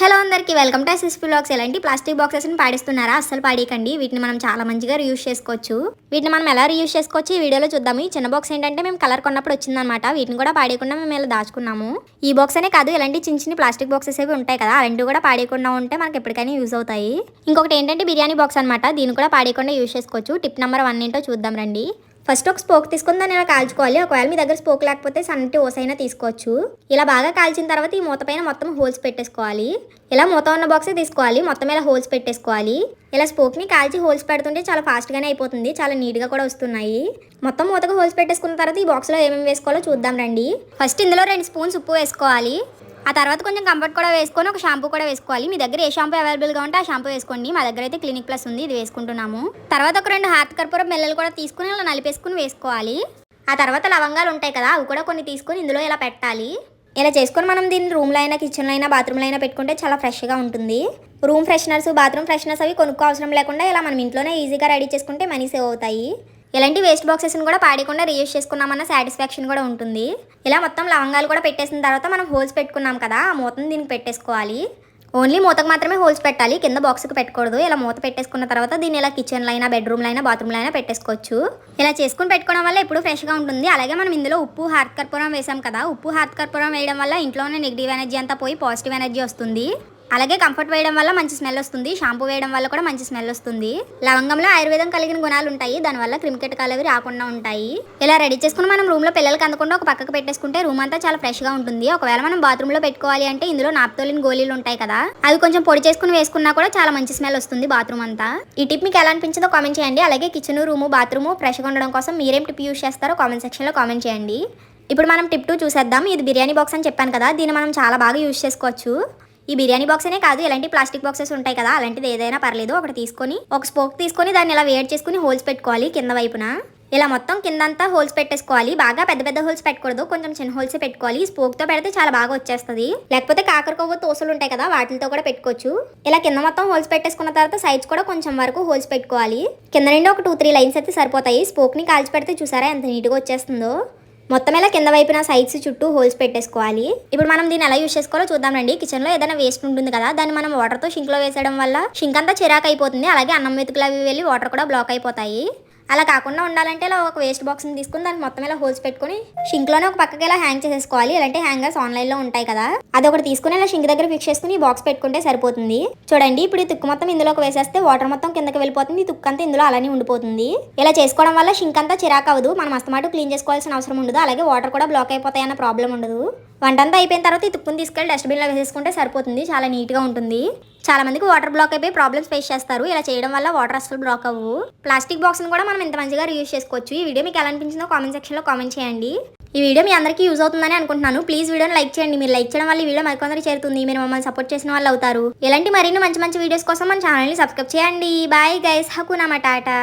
Hello అందరికీ welcome to S S blocks ఎలాంటి plastic బాక్సెస్ని పాడిస్తున్నారా? అస్సలు పాడేయకండి. వీటిని మనం చాలా మంచిగా రియూస్ చేసుకోవచ్చు. వీటిని మనం ఎలా రియూస్ చేసుకోవచ్చు? ఈ వీడియోలో చూద్దాము. ఈ చిన్న బాక్స్ ఏంటంటే మేము కలర్ కొన్నప్పుడు వచ్చిందనమాట వీటిని కూడా పాడేయకుండా మేము ఇలా దాచుకున్నాము. ఈ బాక్స్ అనే కాదు ఇలాంటి చిన్న చిన్న ప్లాస్టిక్ బాక్సెస్ అవి ఉంటాయి కదా అలాంటివి కూడా పాడేయకుండా ఉంటే మనకి ఎప్పటికైనా యూజ్ అవుతాయి. ఇంకొకటి ఏంటంటే బిర్యానీ బాక్స్ అనమాట దీన్ని కూడా పాడేయకుండా యూజ్ చేసుకోవచ్చు. టిప్ నెంబర్ వన్ ఏంటో చూద్దాం రండి. ఫస్ట్ ఒక స్పోక్ తీసుకుని దాన్ని ఇలా కాల్చుకోవాలి. ఒకవేళ మీ దగ్గర స్పోక్ లేకపోతే సన్నటి ఓసైనా తీసుకోవచ్చు. ఇలా బాగా కాల్చిన తర్వాత ఈ మూత పైన మొత్తం హోల్స్ పెట్టేసుకోవాలి. ఇలా మూత ఉన్న బాక్సే తీసుకోవాలి. మొత్తం ఇలా హోల్స్ పెట్టేసుకోవాలి. ఇలా స్పోక్ని కాల్చి హోల్స్ పెడుతుంటే చాలా ఫాస్ట్గానే అయిపోతుంది. చాలా నీట్గా కూడా వస్తున్నాయి. మొత్తం మూతకు హోల్స్ పెట్టేసుకున్న తర్వాత ఈ బాక్స్లో ఏమేమి వేసుకోవాలో చూద్దాం రండి. ఫస్ట్ ఇందులో రెండు స్పూన్స్ ఉప్పు వేసుకోవాలి. ఆ తర్వాత కొంచెం కంఫర్ట్ కూడా వేసుకొని ఒక షాంపూ కూడా వేసుకోవాలి. మీ దగ్గర ఏ షాంపూ అవైలబుల్గా ఉంటే ఆ షాంపూ వేసుకోండి. మా దగ్గర అయితే క్లినిక్ ప్లస్ ఉంది ఇది వేసుకుంటున్నాము. తర్వాత ఒక రెండు హాత్ కర్పూరం మెల్లలు కూడా తీసుకుని ఇలా నలిపేసుకుని వేసుకోవాలి. ఆ తర్వాత లవంగాలు ఉంటాయి కదా అవి కూడా కొన్ని తీసుకొని ఇందులో ఇలా పెట్టాలి. ఇలా చేసుకొని మనం దీన్ని రూమ్లో అయినా కిచెన్లో అయినా బాత్రూంలో అయినా పెట్టుకుంటే చాలా ఫ్రెష్గా ఉంటుంది. రూమ్ ఫ్రెషనర్స్ బాత్రూమ్ ఫ్రెషనర్స్ అవి కొనుక్కో అవసరం లేకుండా ఇలా మనం ఇంట్లోనే ఈజీగా రెడీ చేసుకుంటే మనీ సేవ్ అవుతాయి. ఇలాంటి వేస్ట్ బాక్సెస్ని కూడా పాడేయకుండా రీయూస్ చేసుకున్నామన్న సాటిస్ఫాక్షన్ కూడా ఉంటుంది. ఇలా మొత్తం లవంగాలు కూడా పెట్టేసిన తర్వాత మనం హోల్స్ పెట్టుకున్నాం కదా ఆ మూతను దీనికి పెట్టేసుకోవాలి. ఓన్లీ మూతకు మాత్రమే హోల్స్ పెట్టాలి కింద బాక్స్కి పెట్టకూడదు. ఇలా మూత పెట్టేసుకున్న తర్వాత దీన్ని ఇలా కిచెన్లో అయినా బెడ్రూమ్లో అయినా బాత్రూమ్లో అయినా పెట్టేసుకోవచ్చు. ఇలా చేసుకుని పెట్టుకోవడం వల్ల ఎప్పుడు ఫ్రెష్గా ఉంటుంది. అలాగే మనం ఇందులో ఉప్పు హార్త్ కర్పూరం వేసాం కదా ఉప్పు హార్త్ కర్పూరం వేయడం వల్ల ఇంట్లోనే నెగిటివ్ ఎనర్జీ అంతా పోయి పాజిటివ్ ఎనర్జీ వస్తుంది. అలాగే కంఫర్ట్ వేయడం వల్ల మంచి స్మెల్ వస్తుంది షాంపూ వేయడం వల్ల కూడా మంచి స్మెల్ వస్తుంది. లవంగంలో ఆయుర్వేదం కలిగిన గుణాలు ఉంటాయి దానివల్ల క్రిమికెటకాలు అవి రాకుండా ఉంటాయి. ఇలా రెడీ చేసుకుని మనం రూమ్లో పిల్లలకి అందకుండా ఒక పక్కకు పెట్టేసుకుంటే రూమ్ అంతా చాలా ఫ్రెష్గా ఉంటుంది. ఒకవేళ మనం బాత్రూమ్లో పెట్టుకోవాలి అంటే ఇందులో నాప్తోలిన్ గోళీలు ఉంటాయి కదా. అవి కొంచెం పొడి చేసుకుని వేసుకున్నా కూడా చాలా మంచి స్మెల్ వస్తుంది బాత్రూమ్ అంతా. ఈ టిప్ మీకు ఎలా అనిపించిందో కామెంట్ చేయండి. అలాగే కిచెన్ రూమ్ బాత్రూమ్ ఫ్రెష్గా ఉండడం కోసం మీరేం టిప్ యూస్ చేస్తారో కామెంట్ సెక్షన్లో కామెంట్ చేయండి. ఇప్పుడు మనం టిప్ టూ చూసేద్దాం. ఇది బిర్యానీ బాక్స్ అని చెప్పాను కదా దీన్ని మనం చాలా బాగా యూస్ చేసుకోవచ్చు. ఈ బిర్యానీ బాక్స్ అనే కాదు ఇలాంటి ప్లాస్టిక్ బాక్సెస్ ఉంటాయి కదా అలాంటిది ఏదైనా పర్లేదు ఒకటి తీసుకొని ఒక స్పోక్ తీసుకొని దాన్ని ఇలా వేడి చేసుకుని హోల్స్ పెట్టుకోవాలి కింద వైపున. ఇలా మొత్తం కిందంతా హోల్స్ పెట్టేసుకోవాలి. బాగా పెద్ద పెద్ద హోల్స్ పెట్టకూడదు కొంచెం చిన్న హోల్స్ పెట్టుకోవాలి. స్పోక్తో పెడితే చాలా బాగా వచ్చేస్తుంది. లేకపోతే కాకరకొవ్వ తోసలు ఉంటాయి కదా వాటితో కూడా పెట్టుకోవచ్చు. ఇలా కింద మొత్తం హోల్స్ పెట్టేసుకున్న తర్వాత సైడ్స్ కూడా కొంచెం వరకు హోల్స్ పెట్టుకోవాలి. కింద నుండి ఒక టూ త్రీ లైన్స్ అయితే సరిపోతాయి. స్పోక్ని కాల్చి పెడితే చూసారా ఎంత నీట్గా వచ్చేస్తుందో? మొత్తం ఇలా కింద వైపున సైడ్స్ చుట్టూ హోల్స్ పెట్టేసుకోవాలి. ఇప్పుడు మనం దీన్ని ఎలా యూస్ చేసుకోవాలో చూద్దాం రండి. కిచెన్లో ఏదైనా వేస్ట్ ఉంటుంది కదా దాన్ని మనం వాటర్తో షింక్లో వేసేయడం వల్ల షింక్ అంతా చిరాకు అయిపోతుంది అలాగే అన్నం మెతుకులు అవి వెళ్ళి వాటర్ కూడా బ్లాక్ అయిపోతాయి. అలా కాకుండా ఉండాలంటే ఇలా ఒక వేస్ట్ బాక్స్ని తీసుకుని దానికి మొత్తం ఇలా హోల్స్ పెట్టుకుని షింక్లోనే ఒక పక్కకి ఇలా హ్యాంగ్ చేసేసుకోవాలి. ఇలాంటి హ్యాంగర్స్ ఆన్లైన్లో ఉంటాయి కదా. అది ఒకటి తీసుకుని ఇలా షింక్ దగ్గర ఫిక్స్ చేసుకుని ఈ బాక్స్ పెట్టుకుంటే సరిపోతుంది. చూడండి ఇప్పుడు ఈ తుక్కు మొత్తం ఇందులోకి వేసేస్తే వాటర్ మొత్తం కిందకి వెళ్ళిపోతుంది. ఈ తుక్కు అంతా ఇందులో అలానే ఉండిపోతుంది. ఇలా చేసుకోవడం వల్ల షింక్ అంతా చిరాకు అవ్వదు. మనం అస్తమాటు క్లీన్ చేసుకోవాల్సిన అవసరం ఉండదు. అలాగే వాటర్ కూడా బ్లాక్ అయిపోతాయన్న ప్రాబ్లం ఉండదు. వంటంతా అయిపోయిన తర్వాత ఈ తుక్కుని తీసుకెళ్ళి డస్ట్బిన్లో వేసేసుకుంటే సరిపోతుంది. చాలా నీట్గా ఉంటుంది. చాలా మందికి వాటర్ బ్లాక్ అయిపోయి ప్రాబ్లమ్స్ ఫేస్ చేస్తారు. ఇలా చేయడం వల్ల వాటర్ అసలు బ్లాక్ అవ్వు ప్లాస్టిక్ బాక్స్ని కూడా మనం ఇంత మంచిగా యూజ్ చేసుకోవచ్చు. ఈ వీడియో మీకు ఎలా అనిపించిందో కామెంట్ సెక్షన్లో కామెంట్ చేయండి. ఈ వీడియో మీ అందరికీ యూజ్ అవుతుందని అనుకుంటున్నాను. ప్లీజ్ వీడియోని లైక్ చేయండి. మీరు లైక్ చేయడం వల్ల ఈ వీడియో మరికొందరు చేరుతుంది. మీరు మమ్మల్ని సపోర్ట్ చేసిన వాళ్ళు అవుతారు. ఇలాంటి మరిన్ని మంచి మంచి వీడియోస్ కోసం మన ఛానల్ని సబ్స్క్రైబ్ చేయండి. Bye guys హకునా Tata